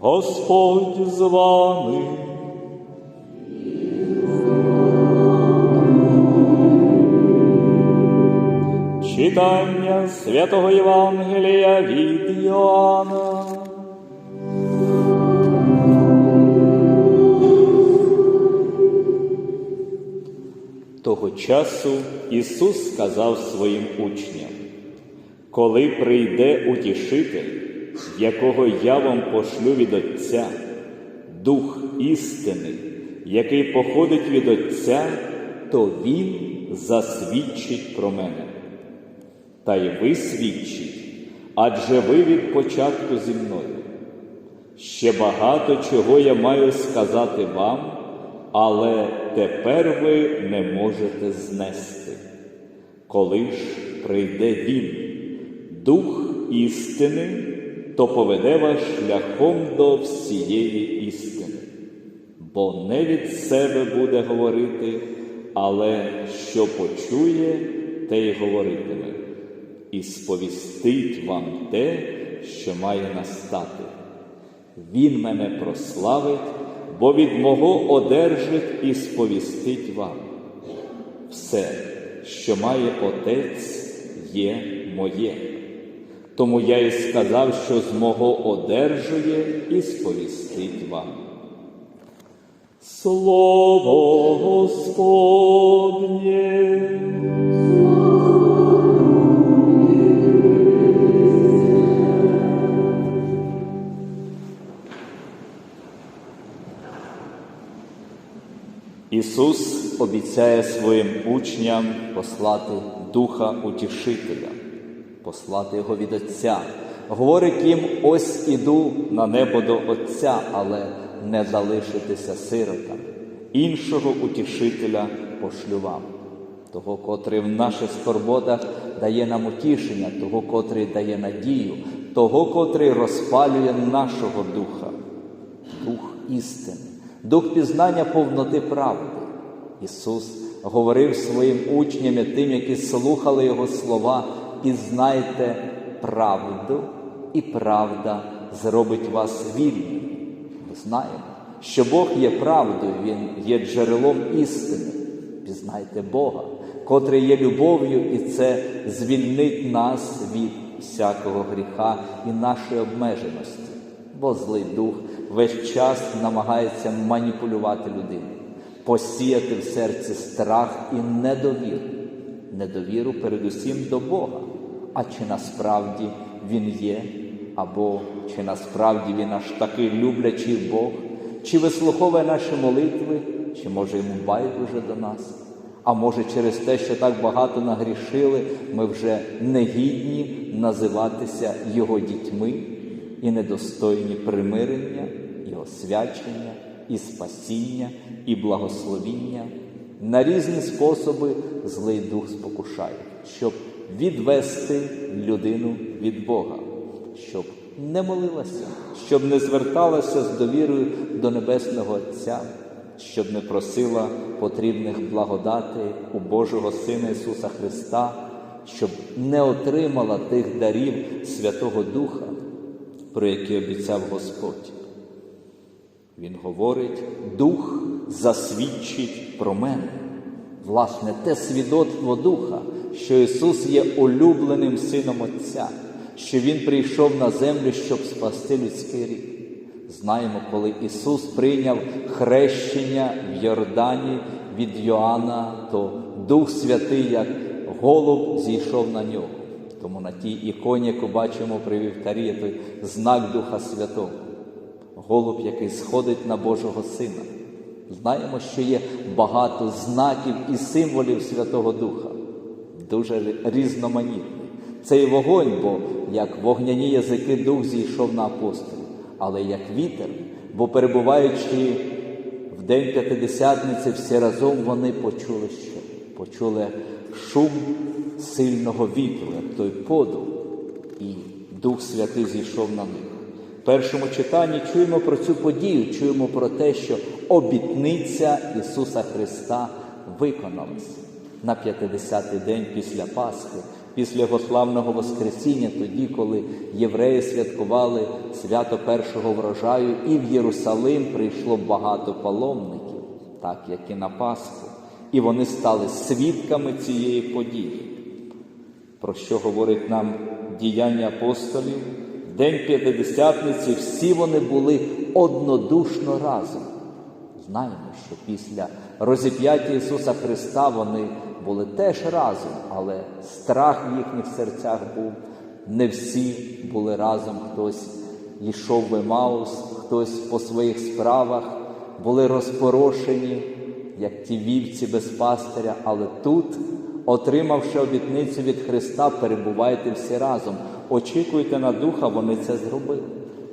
Господь з вами. Читання святого Євангелія від Йоанна. Того часу Ісус сказав своїм учням, коли прийде утішитель, якого я вам пошлю від Отця, Дух істини, який походить від Отця, то Він засвідчить про мене. Та й ви свідчіть, адже ви від початку зі мною. Ще багато чого я маю сказати вам, але тепер ви не можете знести. Коли ж прийде Він, Дух істини, то поведе вас шляхом до всієї істини, бо не від себе буде говорити, але що почує, те й говоритиме, і сповістить вам те, що має настати. Він мене прославить, бо від мого одержить і сповістить вам. Все, що має Отець, є моє. Тому я і сказав, що з мого одержує і сповістить вам. Слово Господнє. Ісус обіцяє своїм учням послати Духа Утішителя, послати Його від Отця. Говорить їм: ось іду на небо до Отця, але не залишитися сиротами. Іншого утішителя пошлю вам, того, котрий в наших скорботах дає нам утішення, того, котрий дає надію, того, котрий розпалює нашого духа, дух істини, дух пізнання повноти правди. Ісус говорив своїм учням тим, які слухали Його слова, пізнайте правду, і правда зробить вас вільними. Ми знаємо, що Бог є правдою, Він є джерелом істини. Пізнайте Бога, котрий є любов'ю, і це звільнить нас від всякого гріха і нашої обмеженості. Бо злий дух весь час намагається маніпулювати людину, посіяти в серці страх і недовіру, недовіру передусім до Бога. А чи насправді Він є, або чи насправді Він аж такий люблячий Бог, чи вислуховує наші молитви, чи може йому байдуже до нас? А може, через те, що так багато нагрішили, ми вже негідні називатися Його дітьми і недостойні примирення, і освячення, і спасіння, і благословіння. На різні способи злий дух спокушає, щоб відвести людину від Бога, щоб не молилася, щоб не зверталася з довірою до Небесного Отця, щоб не просила потрібних благодатей у Божого Сина Ісуса Христа, щоб не отримала тих дарів Святого Духа, про які обіцяв Господь. Він говорить, Дух засвідчить про мене. Власне, те свідоцтво Духа, що Ісус є улюбленим Сином Отця, що Він прийшов на землю, щоб спасти людський рід. Знаємо, коли Ісус прийняв хрещення в Йордані від Йоанна, то Дух Святий, як голуб, зійшов на нього. Тому на тій іконі, яку бачимо при вівтарі, той знак Духа Святого, голуб, який сходить на Божого Сина. Знаємо, що є багато знаків і символів Святого Духа, дуже різноманітний. Це і вогонь, бо як вогняні язики Дух зійшов на апостолів, але як вітер, бо перебуваючи в день П'ятидесятниці, всі разом вони почули що? Почули шум сильного вітру, як той подув, і Дух Святий зійшов на них. Першому читанні чуємо про цю подію, чуємо про те, що обітниця Ісуса Христа виконалась на 50-й день після Пасхи. після його славного Воскресіння, тоді, коли євреї святкували свято першого врожаю, і в Єрусалим прийшло багато паломників, так як і на Пасху, і вони стали свідками цієї події. Про що говорить нам діяння апостолів? День П'ятидесятниці всі вони були однодушно разом. Знаємо, що після розіп'яття Ісуса Христа вони були теж разом, але страх в їхніх серцях був. Не всі були разом, хтось йшов в Емаус, хтось по своїх справах, були розпорошені, як ті вівці без пастиря, але тут, отримавши обітницю від Христа, перебувайте всі разом. Очікуйте на Духа, вони це зробили.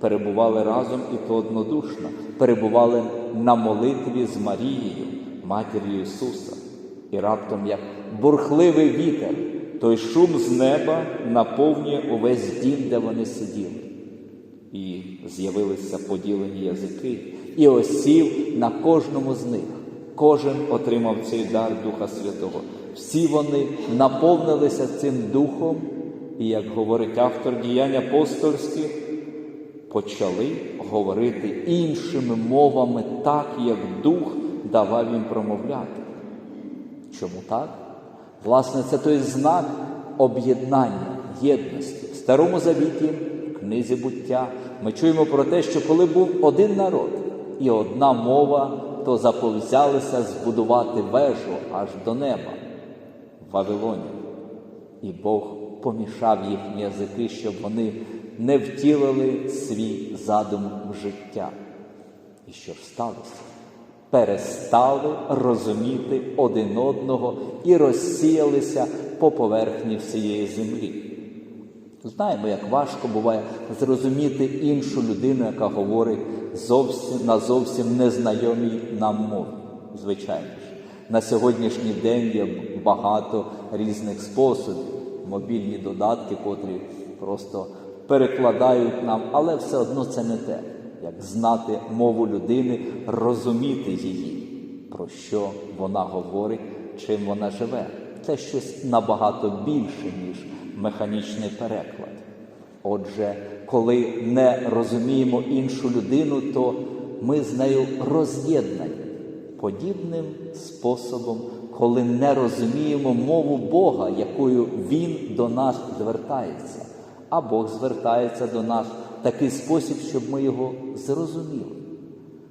Перебували разом і то однодушно, перебували на молитві з Марією, матір'ю Ісуса. І раптом, як бурхливий вітер, той шум з неба наповнює увесь дім, де вони сиділи. І з'явилися поділені язики, і осів на кожному з них. Кожен отримав цей дар Духа Святого. Всі вони наповнилися цим духом, і, як говорить автор діянь апостольських, почали говорити іншими мовами так, як Дух давав їм промовляти. Чому так? Власне, це той знак об'єднання, єдності. В Старому Завіті, в книзі буття, ми чуємо про те, що коли був один народ і одна мова, то заповзялися збудувати вежу аж до неба в Вавилоні. І Бог помішав їхні язики, щоб вони не втілили свій задум в життя. І що ж сталося? Перестали розуміти один одного і розсіялися по поверхні всієї землі. Знаємо, як важко буває зрозуміти іншу людину, яка говорить зовсім на зовсім незнайомій нам мові. Звичайно ж, на сьогоднішній день є багато різних способів, мобільні додатки, котрі просто перекладають нам, але все одно це не те, як знати мову людини, розуміти її, про що вона говорить, чим вона живе. Це щось набагато більше, ніж механічний переклад. Отже, коли не розуміємо іншу людину, то ми з нею роз'єднані подібним способом, коли не розуміємо мову Бога, якою Він до нас звертається, а Бог звертається до нас в такий спосіб, щоб ми його зрозуміли.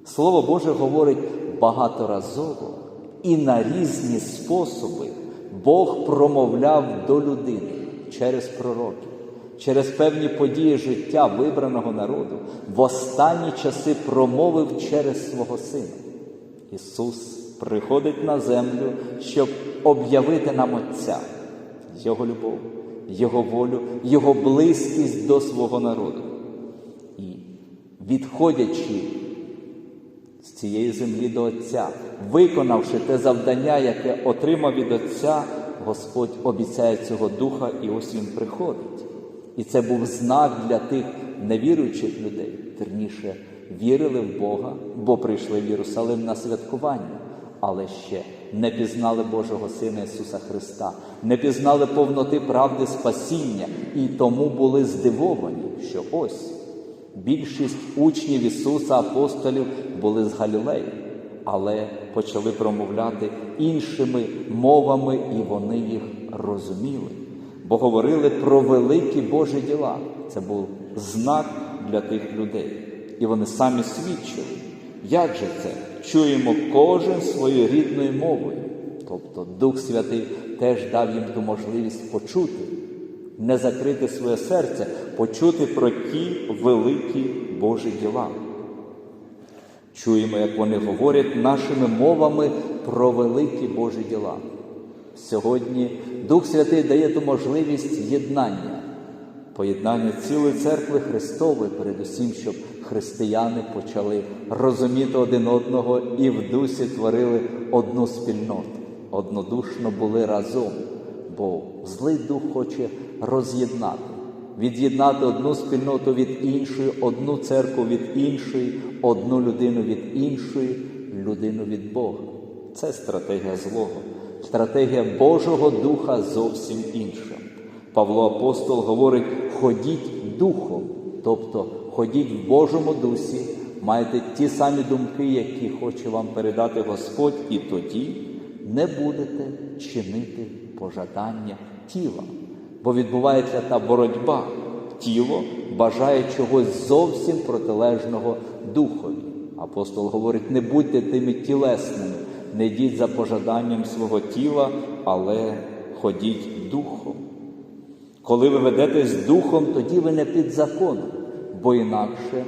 Слово Боже говорить багаторазово і на різні способи Бог промовляв до людини через пророків, через певні події життя вибраного народу, в останні часи промовив через свого Сина. Ісус приходить на землю, щоб об'явити нам Отця, Його любов, Його волю, Його близькість до свого народу. І відходячи з цієї землі до Отця, виконавши те завдання, яке отримав від Отця, Господь обіцяє цього Духа, і ось Він приходить. І це був знак для тих невіруючих людей, терніше вірили в Бога, бо прийшли в Єрусалим на святкування, але ще не пізнали Божого Сина Ісуса Христа, не пізнали повноти правди спасіння і тому були здивовані, що ось більшість учнів Ісуса, апостолів були з Галілеї, але почали промовляти іншими мовами, і вони їх розуміли, бо говорили про великі Божі діла. Це був знак для тих людей. І вони самі свідчили, як же це чуємо кожен своєю рідною мовою. Тобто Дух Святий теж дав їм ту можливість почути, не закрити своє серце, почути про ті великі Божі діла. Чуємо, як вони говорять нашими мовами про великі Божі діла. Сьогодні Дух Святий дає ту можливість єднання, поєднання цілої церкви Христової, передусім, щоб християни почали розуміти один одного і в дусі творили одну спільноту, однодушно були разом, бо злий дух хоче роз'єднати, від'єднати одну спільноту від іншої, одну церкву від іншої, одну людину від іншої, людину від Бога. Це стратегія злого, стратегія Божого Духа зовсім інша. Павло Апостол говорить: ходіть духом, тобто ходіть в Божому дусі, майте ті самі думки, які хоче вам передати Господь, і тоді не будете чинити пожадання тіла. Бо відбувається та боротьба. Тіло бажає чогось зовсім протилежного духові. Апостол говорить: не будьте тими тілесними, не йдіть за пожаданням свого тіла, але ходіть духом. Коли ви ведетесь духом, тоді ви не під законом, бо інакше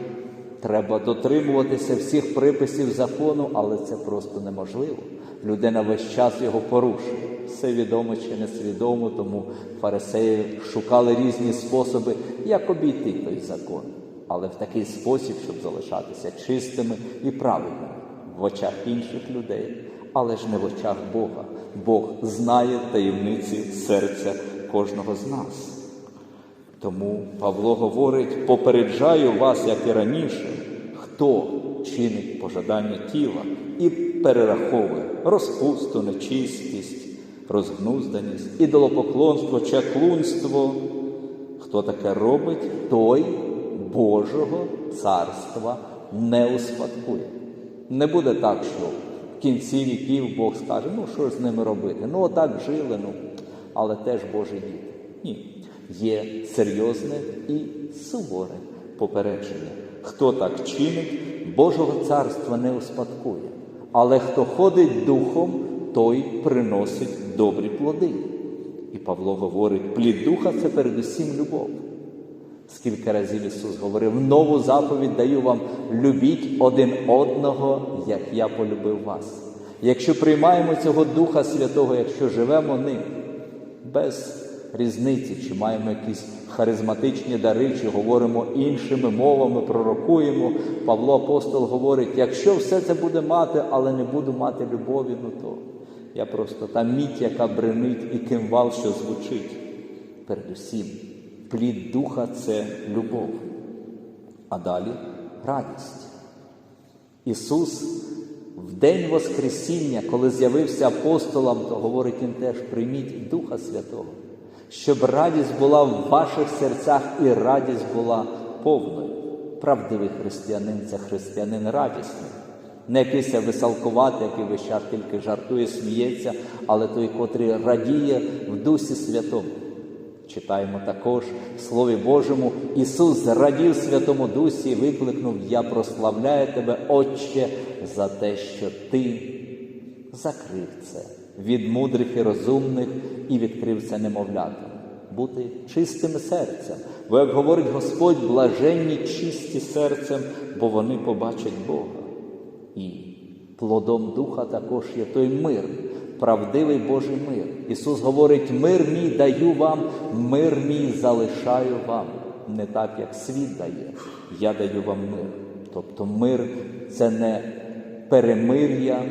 треба дотримуватися всіх приписів закону, але це просто неможливо. Людина весь час його порушує. Все відомо чи несвідомо, тому фарисеї шукали різні способи, як обійти той закон, але в такий спосіб, щоб залишатися чистими і правильними в очах інших людей, але ж не в очах Бога. Бог знає таємниці серця кожного з нас. Тому Павло говорить: попереджаю вас, як і раніше, хто чинить пожадання тіла і перераховує розпусту, нечистість, розгнузданість, ідолопоклонство, чаклунство. Хто таке робить, той Божого царства не успадкує. Не буде так, що в кінці віків Бог скаже, ну що ж з ними робити? Ну отак жили, ну, але теж Божі діти. Ні. Є серйозне і суворе попередження. Хто так чинить, Божого царства не успадкує. Але хто ходить духом, той приносить добрі плоди. І Павло говорить, плід духа це передусім любов. Скільки разів Ісус говорив, нову заповідь даю вам, любіть один одного, як я полюбив вас. Якщо приймаємо цього Духа Святого, якщо живемо ним, без різниці, чи маємо якісь харизматичні дари, чи говоримо іншими мовами, пророкуємо, Павло Апостол говорить, якщо все це буде мати, але не буду мати любові, ну то я просто та мідь, яка бренить, і кимвал, що звучить. Передусім, плід духа це любов, а далі радість. Ісус в день Воскресіння, коли з'явився апостолам, то говорить їм теж: прийміть Духа Святого, щоб радість була в ваших серцях і радість була повною. Правдивий християнин це християнин радісний, не якийсь висалкуватий, який весь час тільки жартує, сміється, але той, котрий радіє в Дусі Святому. Читаємо також в Слові Божому, Ісус радів Святому Дусі і викликнув: Я прославляю тебе, Отче, за те, що Ти закрив це від мудрих і розумних і відкрив це немовлятам. Бути чистим серцем. Бо, як говорить Господь, блаженні чисті серцем, бо вони побачать Бога. І плодом Духа також є той мир, правдивий Божий мир. Ісус говорить: мир мій даю вам, мир мій залишаю вам. Не так, як світ дає, я даю вам мир. Тобто мир це не перемир'я,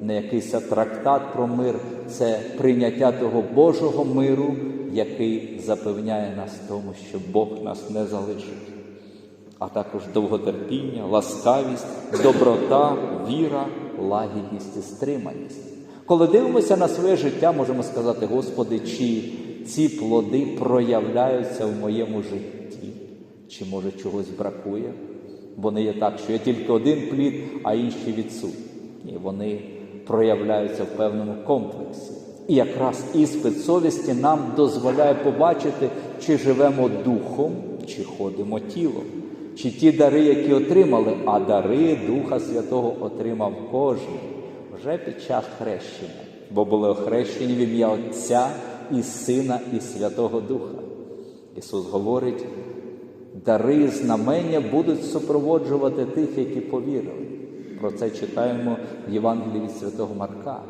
не якийсь трактат про мир, це прийняття того Божого миру, який запевняє нас тому, що Бог нас не залишить. А також довготерпіння, ласкавість, доброта, віра, лагідність і стриманість. Коли дивимося на своє життя, можемо сказати, Господи, чи ці плоди проявляються в моєму житті, чи може чогось бракує? Бо не є так, що є тільки один плід, а інші відсутні. Ні, вони проявляються в певному комплексі. І якраз іспит совісті нам дозволяє побачити, чи живемо духом, чи ходимо тілом, чи ті дари, які отримали, а дари Духа Святого отримав кожен вже під час хрещення, бо були охрещені в ім'я Отця і Сина, і Святого Духа. Ісус говорить, дари і знамення будуть супроводжувати тих, які повірили. Про це читаємо в Євангелії від Святого Марка.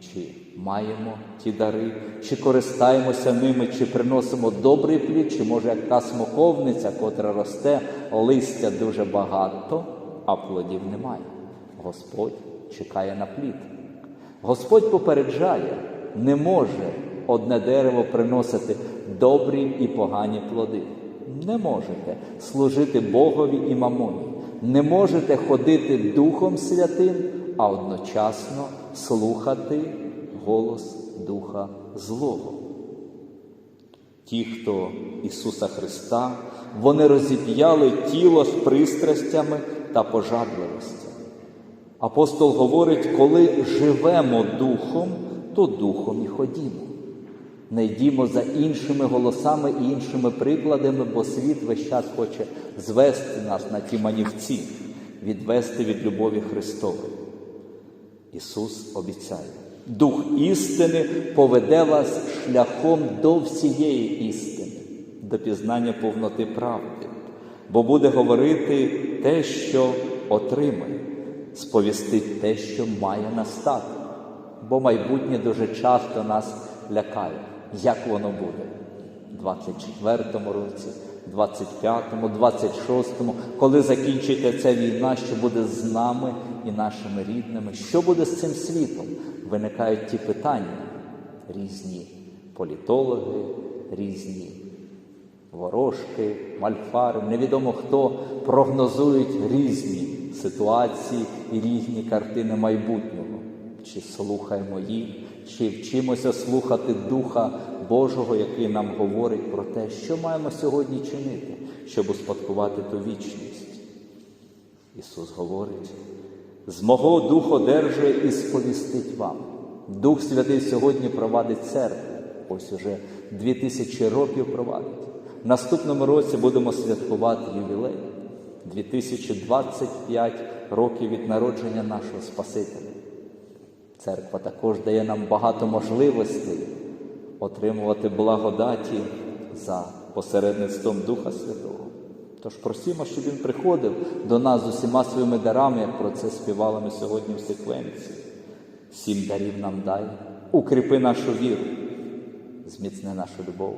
Чи маємо ті дари, чи користаємося ними, чи приносимо добрий плід, чи може як та смоковниця, котра росте, листя дуже багато, а плодів немає. Господь чекає на плід. Господь попереджає, не може одне дерево приносити добрі і погані плоди. Не можете служити Богові і мамоні. Не можете ходити Духом Святим, а одночасно слухати голос Духа Злого. Ті, хто Ісуса Христа, вони розіп'яли тіло з пристрастями та пожадливостями. Апостол говорить, коли живемо духом, то духом і ходімо. Не йдімо за іншими голосами і іншими прикладами, бо світ весь час хоче звести нас на ті манівці, відвести від любові Христової. Ісус обіцяє, Дух істини поведе вас шляхом до всієї істини, до пізнання повноти правди, бо буде говорити те, що отримає, сповістить те, що має настати. Бо майбутнє дуже часто нас лякає, як воно буде в 24-му році, 25-му, 26-му, коли закінчиться ця війна, що буде з нами і нашими рідними, що буде з цим світом? Виникають ті питання, різні політологи, різні ворожки, мальфари, невідомо хто прогнозують різні ситуації і різні картини майбутнього. Чи слухаємо їх, чи вчимося слухати Духа Божого, який нам говорить про те, що маємо сьогодні чинити, щоб успадкувати ту вічність. Ісус говорить, з мого Духу держи і сповістить вам. Дух Святий сьогодні провадить церкву. Ось уже дві тисячі років провадить. В наступному році будемо святкувати ювілей 2025 років від народження нашого Спасителя. Церква також дає нам багато можливостей отримувати благодаті за посередництвом Духа Святого. Тож просимо, щоб Він приходив до нас з усіма своїми дарами, як про це співали ми сьогодні в секвенції. Сім дарів нам дай, укріпи нашу віру, зміцни нашу любов.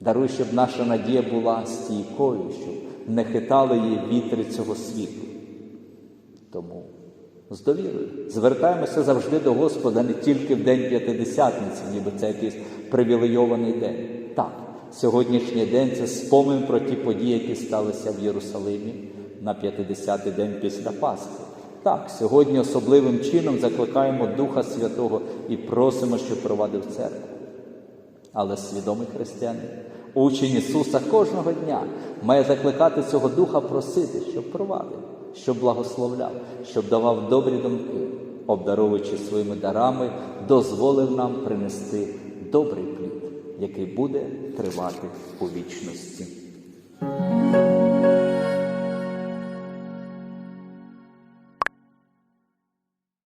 Даруй, щоб наша надія була стійкою, щоб не хитали її вітри цього світу. Тому з довірою звертаємося завжди до Господа не тільки в День П'ятидесятниці, ніби це якийсь привілейований день. Так, сьогоднішній день це спомин про ті події, які сталися в Єрусалимі на 50-й день після Пасхи. Так, сьогодні особливим чином закликаємо Духа Святого і просимо, щоб провадив церкву. Але свідомий християнин, учень Ісуса кожного дня має закликати цього Духа просити, щоб провадив, щоб благословляв, щоб давав добрі думки, обдаровуючи своїми дарами, дозволив нам принести добрий плід, який буде тривати у вічності.